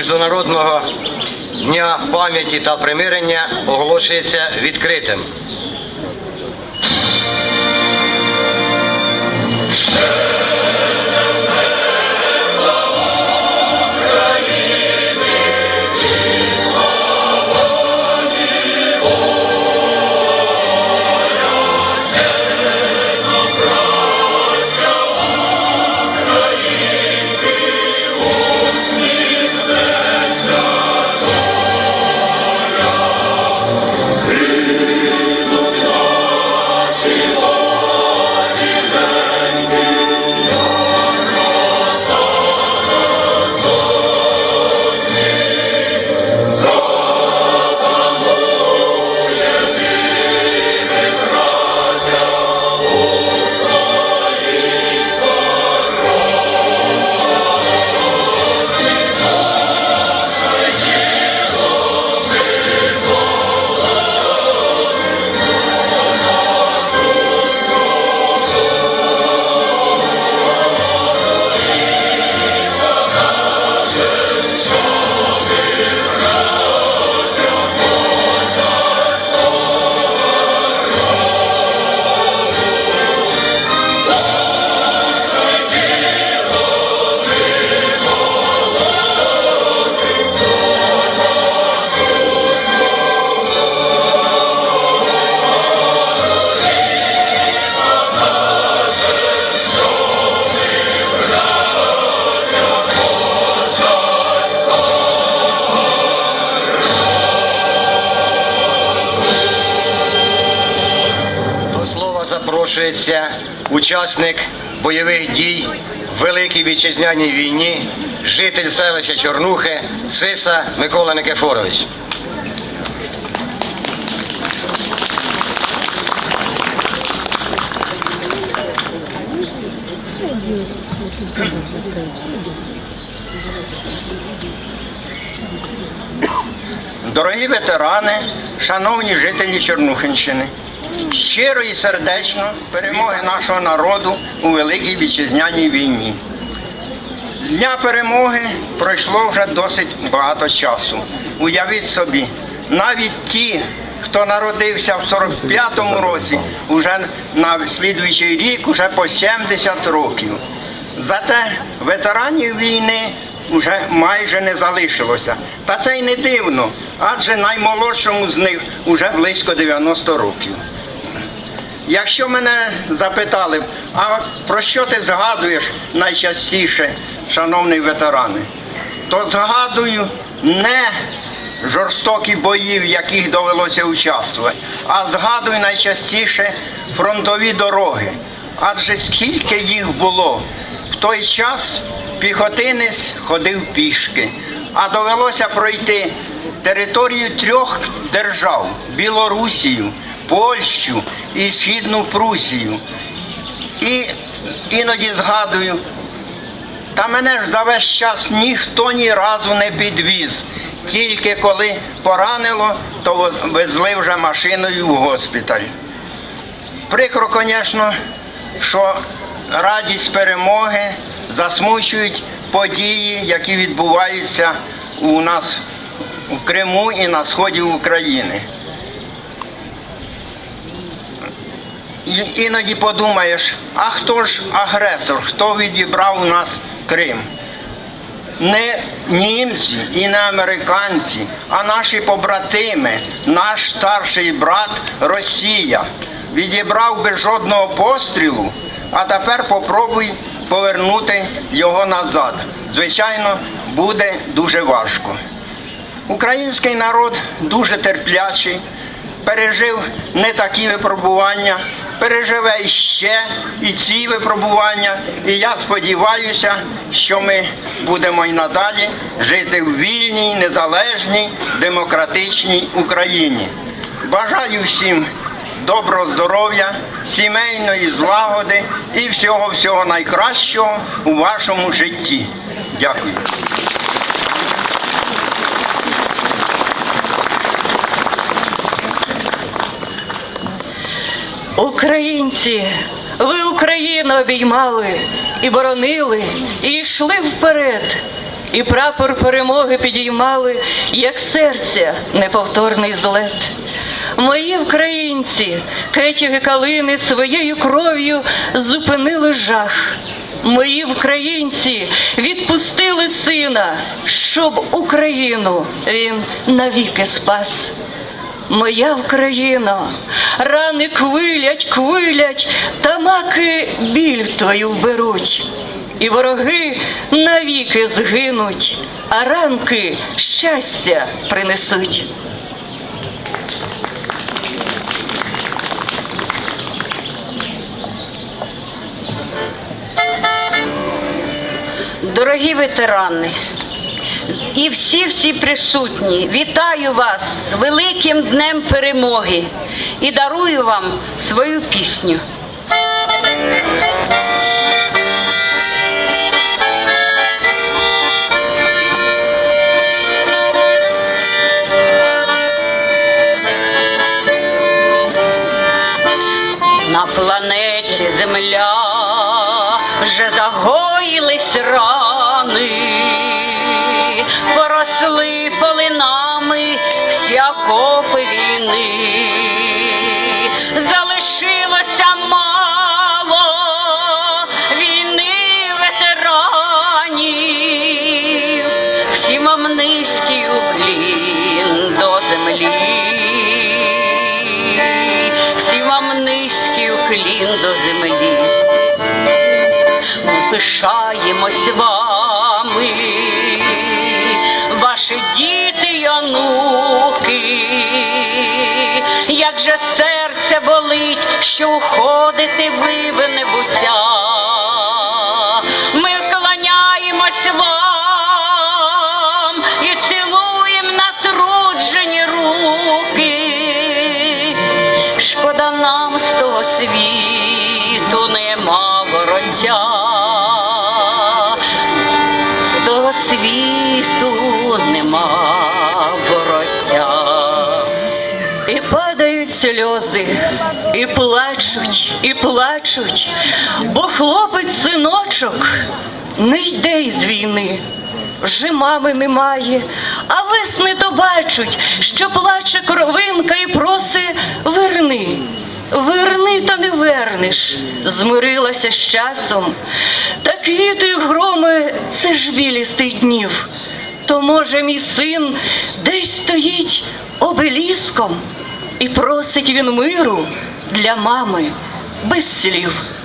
Міжнародного дня пам'яті та примирення оголошується відкритим. До запрошується учасник бойових дій в Великій Вітчизняній війні, житель селища Чорнухи Сиса Микола Никифорович. Дорогі ветерани, шановні жителі Чорнухинщини, щиро і сердечно перемоги нашого народу у Великій Вітчизняній війні. З дня перемоги пройшло вже досить багато часу. Уявіть собі, навіть ті, хто народився в 45-му році, вже на слідуючий рік уже по 70 років. Зате ветеранів війни вже майже не залишилося. Та це й не дивно, адже наймолодшому з них вже близько 90 років. Якщо мене запитали, а про що ти згадуєш найчастіше, шановний ветерани, то згадую не жорстокі бої, в яких довелося участвувати, а згадую найчастіше фронтові дороги. Адже скільки їх було в той час піхотинець ходив пішки, а довелося пройти територію трьох держав Білорусію, Польщу і Східну Прусію. І іноді згадую, та мене ж за весь час ніхто ні разу не підвіз. Тільки коли поранило, то везли вже машиною в госпіталь. Прикро, звісно, що радість перемоги засмучують події, які відбуваються у нас у Криму і на сході України. Іноді подумаєш, а хто ж агресор, хто відібрав у нас Крим? Не німці і не американці, а наші побратими, наш старший брат Росія відібрав без жодного пострілу, а тепер попробуй повернути його назад. Звичайно, буде дуже важко. Український народ дуже терплячий, пережив не такі випробування, переживе ще і ці випробування. І я сподіваюся, що ми будемо і надалі жити в вільній, незалежній, демократичній Україні. Бажаю всім доброго здоров'я, сімейної злагоди і всього всього найкращого у вашому житті. Дякую. Українці, ви Україну обіймали, і боронили, і йшли вперед. І прапор перемоги підіймали, як серця неповторний злет. Мої українці, кетяги калини своєю кров'ю зупинили жах. Мої українці відпустили сина, щоб Україну він навіки спас. Моя Україно, рани квилять, квилять, та маки біль твою вберуть. І вороги навіки згинуть, а ранки щастя принесуть. Дорогі ветерани і всі-всі присутні, вітаю вас з великим днем перемоги і дарую вам свою пісню. Пишаємось вами, ваші діти й онуки, як же серце болить, що уходите плачуть, бо хлопець синочок не йде із війни. Вже мами немає, а весни то бачать, що плаче кровинка і проси верни. Верни, та не вернеш, змирилася з часом. Та квіти громи це ж білістий днів. То, може, мій син десь стоїть обеліском і просить він миру для мами без.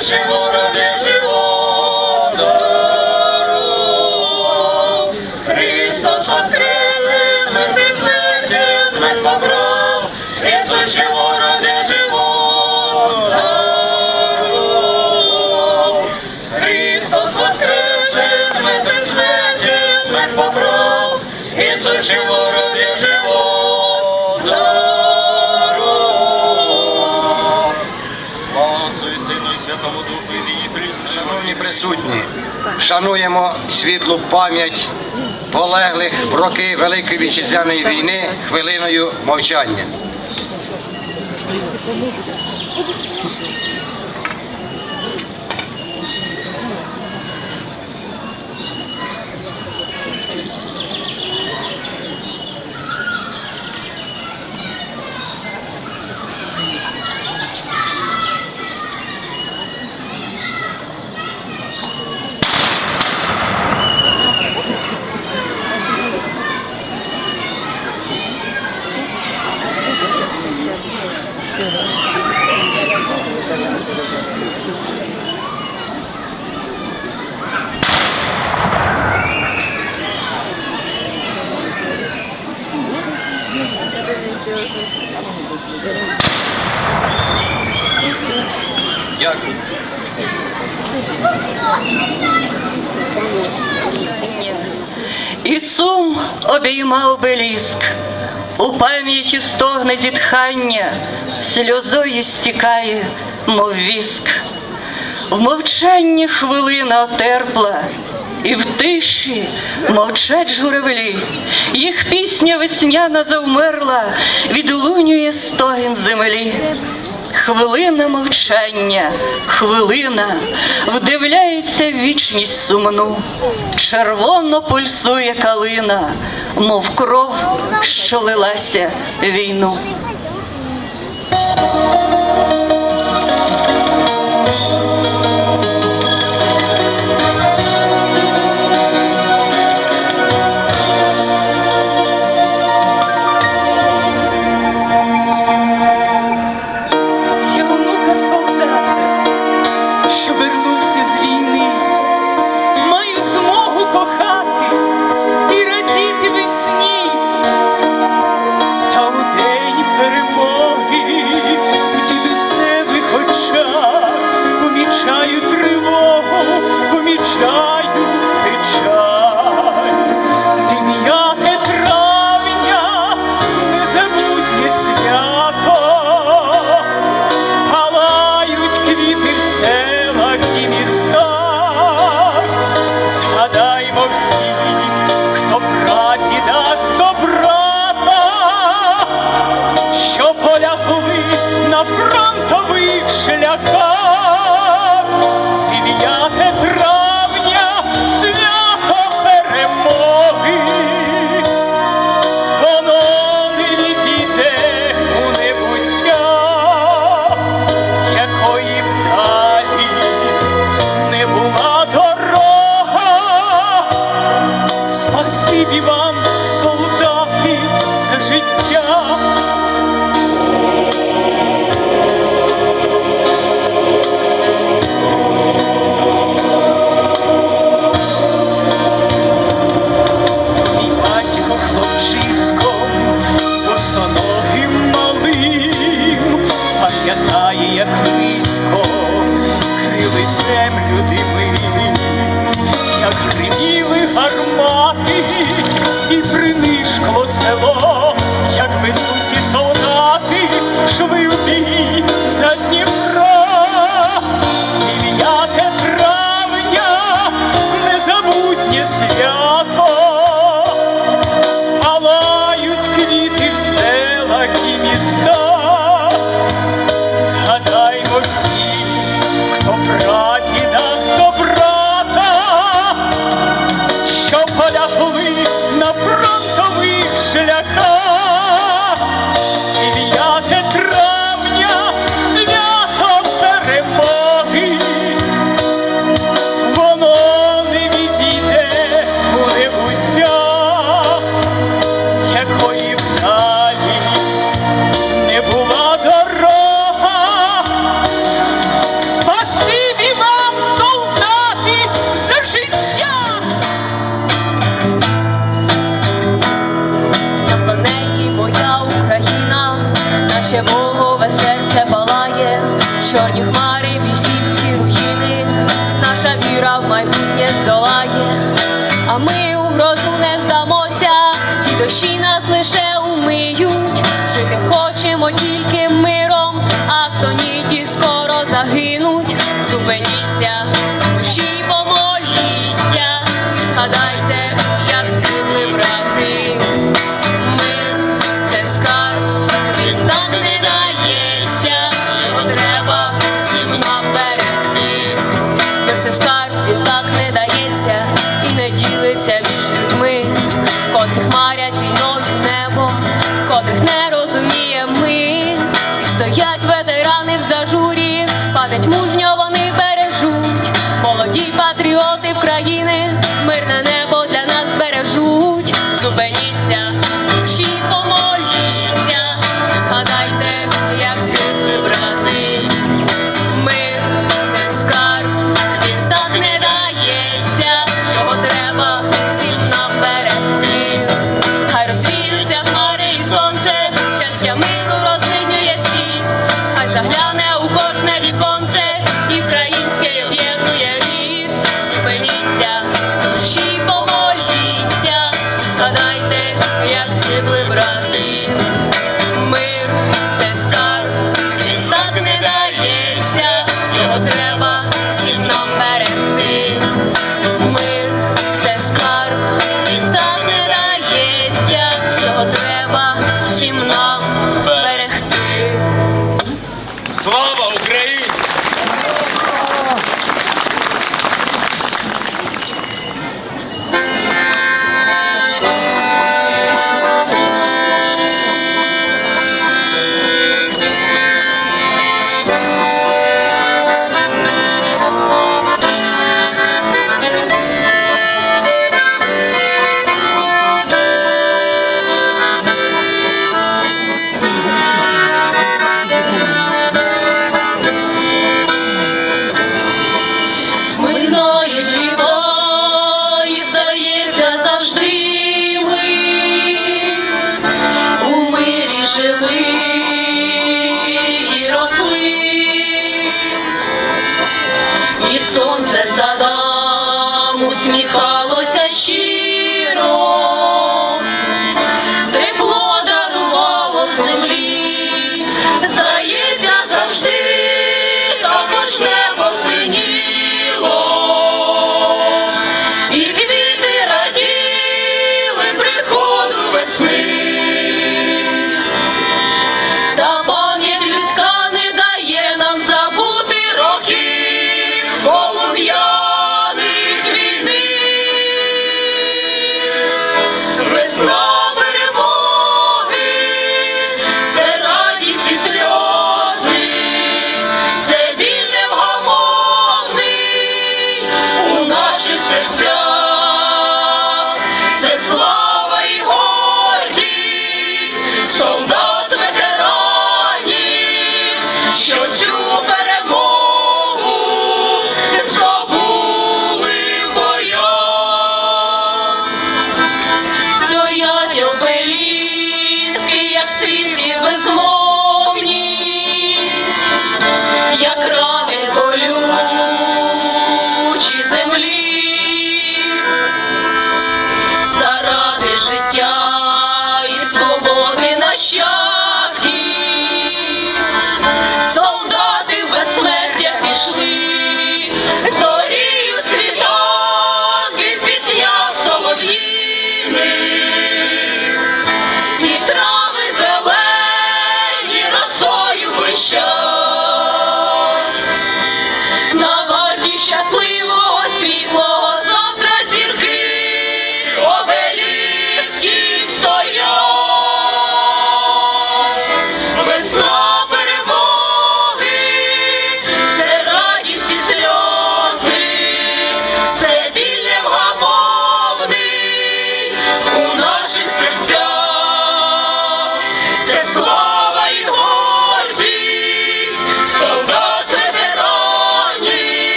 нашим вороб'ям живо дарував. Христос воскрес, і смерти смерті, смерть побрав, і суші вороб'ям живо дарував. Христос воскрес, і смерти смерті, смерть побрав, і суші вороб'ям присутні. Шануємо світлу пам'ять полеглих в роки Великої вітчизняної війни хвилиною мовчання. І сум обіймав би у пам'яті стогне зітхання, сльозою стікає, мов віск. В мовчанні хвилина отерпла, і в тиші мовчать журавлі, їх пісня весняна завмерла, відлунює стогін землі. Хвилина мовчання, хвилина вдивляється вічність сумну, червоно пульсує калина, мов кров, що лилася війну. Thank you. шляхах дев'яте три. Tá Ela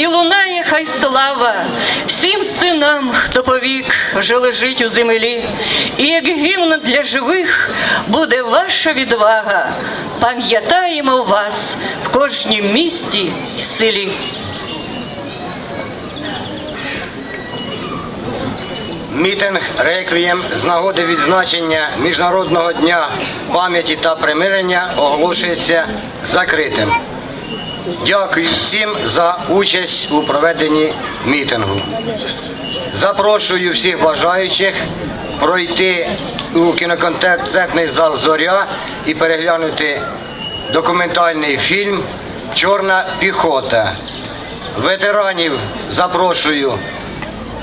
і лунає хай слава всім синам, хто повік вже лежить у землі, і як гімн для живих буде ваша відвага. Пам'ятаємо вас в кожнім місті й селі. Мітинг реквієм з нагоди відзначення Міжнародного дня пам'яті та примирення оголошується закритим. Дякую всім за участь у проведенні мітингу. Запрошую всіх бажаючих пройти у кіноконцертний зал Зоря і переглянути документальний фільм Чорна піхота. Ветеранів запрошую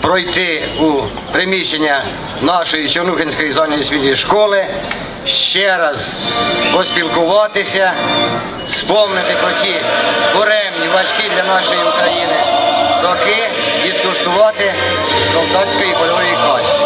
пройти у приміщення нашої Чорнухинської загальноосвітньої школи, ще раз поспілкуватися, спомнити про ті буремні, важкі для нашої України роки і скуштувати солдатської польової каші.